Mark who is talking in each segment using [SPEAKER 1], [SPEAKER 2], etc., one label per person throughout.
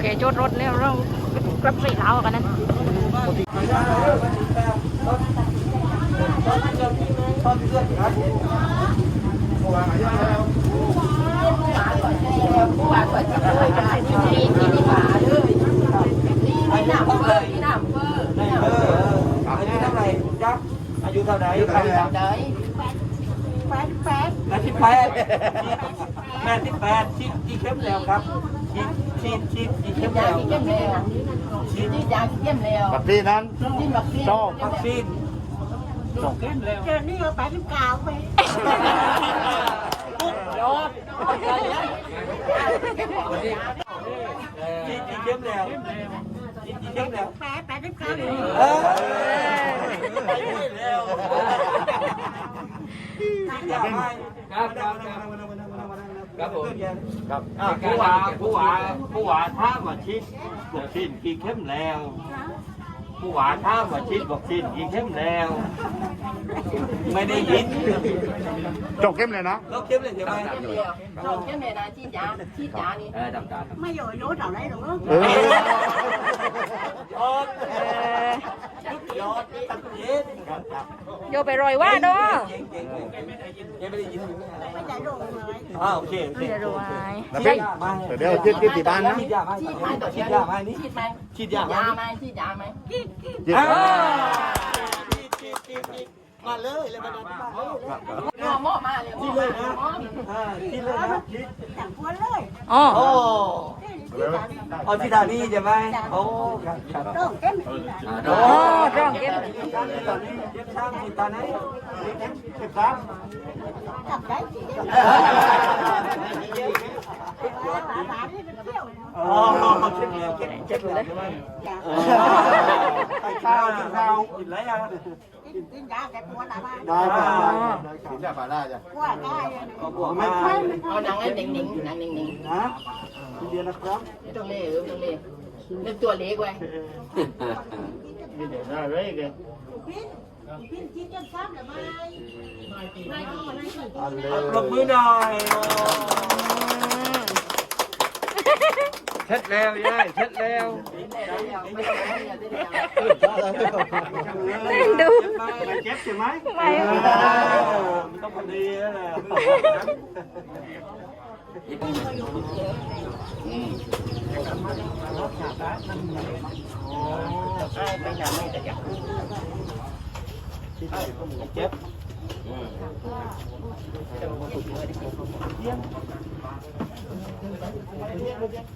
[SPEAKER 1] เคจดรถแล้วเรากลับใส่เท้ากันนั้น
[SPEAKER 2] อายุเท่าไหร่จ๊ะอายุเท่าไหร่อายุเท่าไหร่แปดแปดแปดสิบแปดแปดสิบแปดฉีดกี่เข็มแล้วครับ ฉีดฉีดฉีดกี่เข็มแล้วฉีด
[SPEAKER 3] บัตรที่นั้นชอบ
[SPEAKER 2] วัคซีนสองเข็มแล้ว
[SPEAKER 4] เจอนี่เอาไปเป็นกาวไป
[SPEAKER 2] ยอดฉีดกี่เข็มแล้วฉีดกี่เข็มแล้ว
[SPEAKER 4] แปดแปดเป็นกาวอยู่
[SPEAKER 2] เออไปด้วยแล้วอยากให้ครับครับ ครับผม
[SPEAKER 3] ครับ
[SPEAKER 2] อ่าผู้ว่าผู้ว่าผู้ว่าถ้ามว่าฉีดวัคซีนกี่เข็มแล้ว ผู้ว่าถ้ามว่าฉีดวัคซีนกี่เข็มแล้ว ไม่ได้ยิน
[SPEAKER 3] จบเข้มเลยนะ
[SPEAKER 2] เราเข็มเลยใช่ไหม
[SPEAKER 4] ไม่อยู่รู้เท่าไรหรอก
[SPEAKER 3] เออ ย
[SPEAKER 2] อดยอดตัดเย็น
[SPEAKER 1] โยไปรอยว่าเด้อ
[SPEAKER 2] เก่งเก่งเก่งยังไม่ได้ยิน
[SPEAKER 4] ไม่ได้รู้เลย
[SPEAKER 2] อ่าโอเคโอเค
[SPEAKER 1] ไม่ได้รวย
[SPEAKER 3] นะพี่เดี๋ยวยึดยึดที่บ้านนะ
[SPEAKER 2] ฉีดยาไหมฉีดยาไหมนี่ฉีดยาไหม
[SPEAKER 3] ยึด
[SPEAKER 2] อ่าฉีดฉีดฉีดฉีดมาเลยเลยมาเลยมาเลยฉีดเลยนะอ่าฉีดเลยนะฉี
[SPEAKER 4] แต่งควรเลย
[SPEAKER 1] อ๋อ
[SPEAKER 2] เอาที่ดานี่ใช่ไหมโอ้ครับครับ
[SPEAKER 4] ต้องเต็ม
[SPEAKER 1] โอ้ร่องเก็บ
[SPEAKER 2] ตอนนี้ตอนนี้เย็บช้างฉีดตอนไหนเย็บช้าง
[SPEAKER 4] จับได้ที่หลานนี่เป็นเที่ยว
[SPEAKER 2] อ๋อเช็ดแล้วเช็ดเช็ดแล้วใช่ไหมกิน ข้าวกินข้าวกินอะไรอะ
[SPEAKER 4] กินกินยาแก้ปวดอะไร
[SPEAKER 3] ได้ครับได้ครับได้ครับได้จ้ะ
[SPEAKER 4] ปวดได้
[SPEAKER 2] เอาบวกไม่ใช่
[SPEAKER 5] เอาหนังให้หนิงหนิงหนังหนิงหนิง
[SPEAKER 2] นะเรียนนะครับ
[SPEAKER 5] ไม่ต้องเล่เออไม่ต้องเล่เล่นตัวเล็กไว้
[SPEAKER 3] ได้เลยแก
[SPEAKER 4] พินพินกินจนซ้ำเลยไม่ไม่ก็มาได้สิ
[SPEAKER 3] อันเล
[SPEAKER 2] ปรบมือหน่อย
[SPEAKER 6] เช็ดแล้วยายเช็ดแล้ว
[SPEAKER 5] ไม่ต้องเล่นอย่าได้แล้ว
[SPEAKER 1] ดู
[SPEAKER 2] ไม่เจ็บใช่ไหม
[SPEAKER 1] ไม่
[SPEAKER 2] ต้องพอดีแล้วแหละ
[SPEAKER 5] ไปหนังไม่แต่อยาก
[SPEAKER 2] เจ็บ
[SPEAKER 5] คุณหมอไ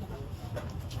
[SPEAKER 5] ห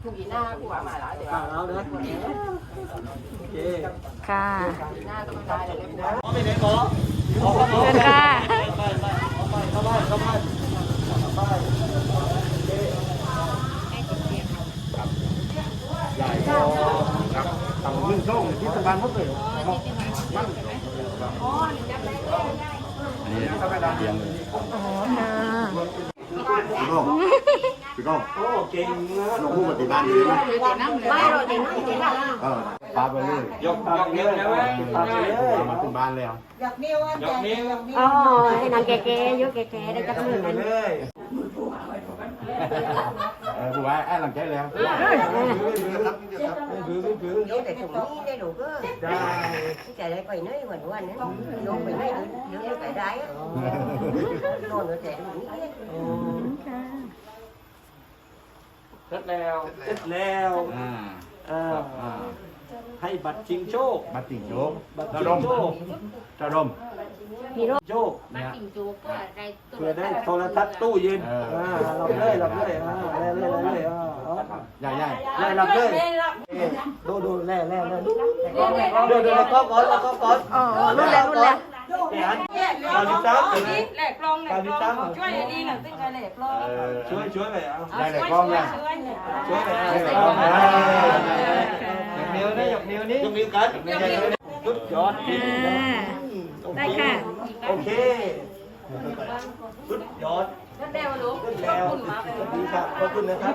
[SPEAKER 5] หมออยากคุณหมอ
[SPEAKER 2] อะไรจริงโยก
[SPEAKER 5] จับมันจับมันะ
[SPEAKER 6] ธานขอขอตรงขอประตูบ้านเป็นท่านเป็นนายกนายก
[SPEAKER 2] โอเคเอาได้หรอก่อนโอเคเอาหมอเข้ามาหมอหมอเข้ามา
[SPEAKER 5] เก็บไว้ดีๆไว้
[SPEAKER 2] เข้ามาย่อยย่อยย่อยย่อยเลยเอา
[SPEAKER 3] หมดเดียว
[SPEAKER 2] เข้ามา
[SPEAKER 1] นี่ค่ะ
[SPEAKER 5] ทุกอีหน้ากูว่ามาหลายเดี๋ยว
[SPEAKER 2] เอานะโอเค
[SPEAKER 1] ค่ะ
[SPEAKER 5] อีหน้าต้องตายเห
[SPEAKER 2] มอไปไหนหมอหมอเข้ามา
[SPEAKER 1] เชิญค่ะ
[SPEAKER 2] ไปไปเข้ามาเข้ามาเข้ามา
[SPEAKER 3] ทำนึ่งส้มที่สบานหมดเลย
[SPEAKER 1] อ๋อค่ะ
[SPEAKER 3] พี่ก้องพี่ก้อง
[SPEAKER 2] โอ้เก่งนะ
[SPEAKER 3] ลงพูดปฏิบัติดีไหม
[SPEAKER 4] ไม่หรอกเด็กน้อยเด็กน้อย
[SPEAKER 3] เออปาไปเลย
[SPEAKER 2] ยกยกเยอะแล้วตามไปเลย
[SPEAKER 3] มาถึงบ้านแล้ว
[SPEAKER 4] อยากนิ้วอะแต่อยากนิ้ว
[SPEAKER 1] อ๋อให้นางแก่ๆยกแก่ๆได้จับมือกัน
[SPEAKER 2] เลย
[SPEAKER 3] เออผู้ว่าไอ้หลังใจแล้ว
[SPEAKER 4] เดี๋ยวแต่ถุงนี้ได้ đủ cơ
[SPEAKER 2] ได้
[SPEAKER 4] chạy đây quay nơi mình quanh á vô quay nơi đứng đứng tại đáy á ngon nữa chạy đúng cái
[SPEAKER 6] เช็ดแล้ว
[SPEAKER 2] เสร็จแล้ว
[SPEAKER 3] อ่า
[SPEAKER 2] เอ่อให้บัตรชิงโชค
[SPEAKER 3] มาติ่งโจก
[SPEAKER 2] บัตร
[SPEAKER 3] ระ
[SPEAKER 2] ชิ
[SPEAKER 3] ด
[SPEAKER 2] ง
[SPEAKER 3] ม
[SPEAKER 2] โชค
[SPEAKER 3] ระดม
[SPEAKER 2] โชคเนี่ยเพื่อได้โทรทัศน์ตู้เย็นอ่าเราเลยเราเลยอ่าแล่เลยเลยอ่า
[SPEAKER 3] ใหญ่ใหญ่
[SPEAKER 2] แล่เราเลยดูดูแล่แล่แล่ดูดูแล้วก็ก่อนแล้วก็ก่อน
[SPEAKER 1] อ๋อรุ่นแล้วรุ่นแล้ว
[SPEAKER 2] เดี๋ยวเก้าสิบสามเป็นไง
[SPEAKER 5] แหลกลองแหลกลองช่วยอันนี้หน่อยตึ้งกันแหลกลอง
[SPEAKER 2] ช่วยช่วยไปเอา
[SPEAKER 3] ได้เลยกล้องยัง
[SPEAKER 5] ช่วย
[SPEAKER 2] ช่วยไปเอา
[SPEAKER 3] ได้เลยกลองนะยกนิ้วนะยกนิ้วนี้
[SPEAKER 2] ยกนิ้วกันสุดยอด
[SPEAKER 1] ได้ค่ะ
[SPEAKER 2] โอเคสุดยอด
[SPEAKER 5] นั่นแน่วลูก
[SPEAKER 2] ขึ้นแล้วดีครับขอบคุณนะครับ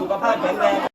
[SPEAKER 2] สุขภาพแข็งแรง